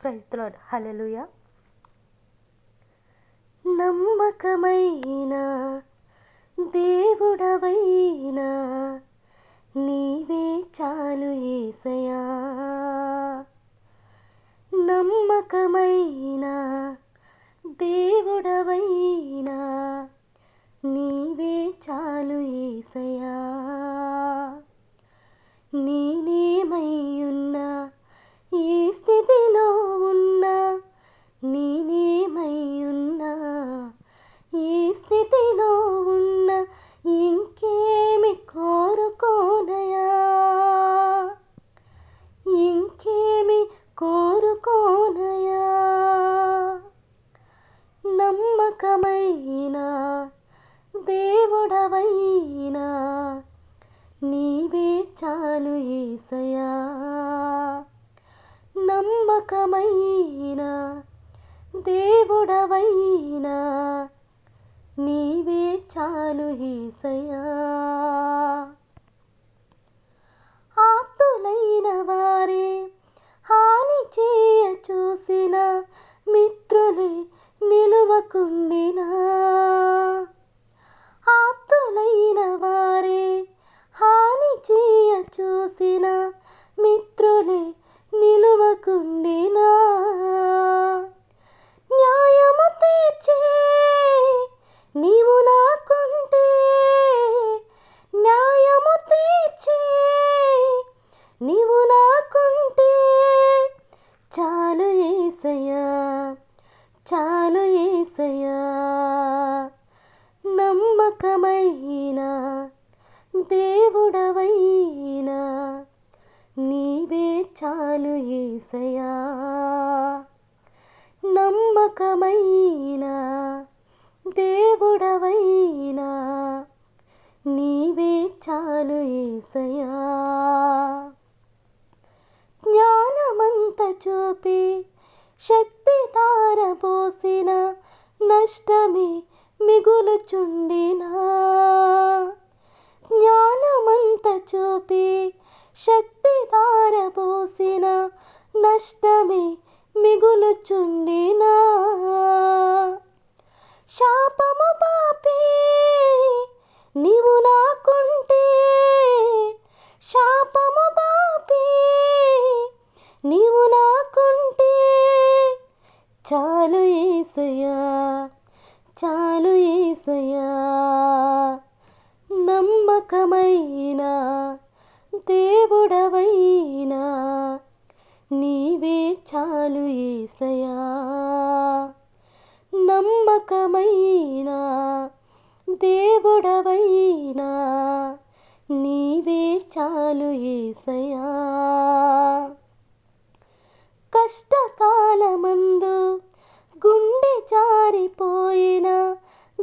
Praise lord hallelujah నమ్మకమైన దేవుడవైనా ఏసయా నమ్మకమైన దేవుడవైనా? నీవే చాలు ఏసయా? ఆప్తులైన వారే హాని చేయ చూసిన మిత్రులే నిలువకుండినా? ఆప్తులైన వారే చూసిన మిత్రులే నిలువకుండినా. న్యాయము తీర్చే నమ్మకమైన దేవుడవైనా నీవే చాలు ఏసయా జ్ఞానమంత చూపి శక్తి తారపోసిన నష్టమే మిగులుచుండినా. జ్ఞానమంత చూపి శక్తి తారపోసిన నష్టమే మిగులుచుండి ఏసయా చాలు ఏసయా నమ్మకమ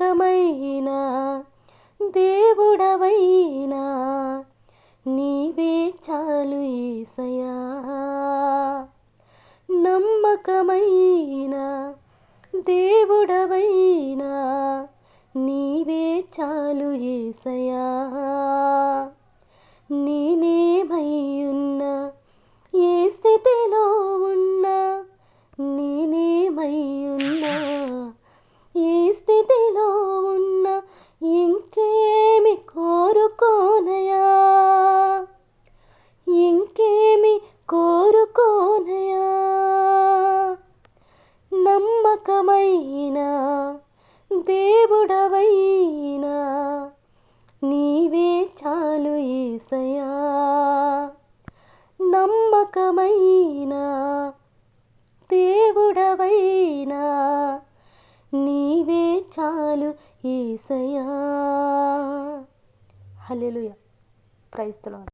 నమ్మకమైన దేవుడవైనా నీవే చాలు ఏసయా నమ్మకమై కోరుకోనయా? నమ్మకమైన దేవుడవైనా నీవే చాలు ఏసయా? నమ్మకమైన దేవుడవైనా నీవే చాలు ఏసయా? హలెలుయ క్రైస్తలో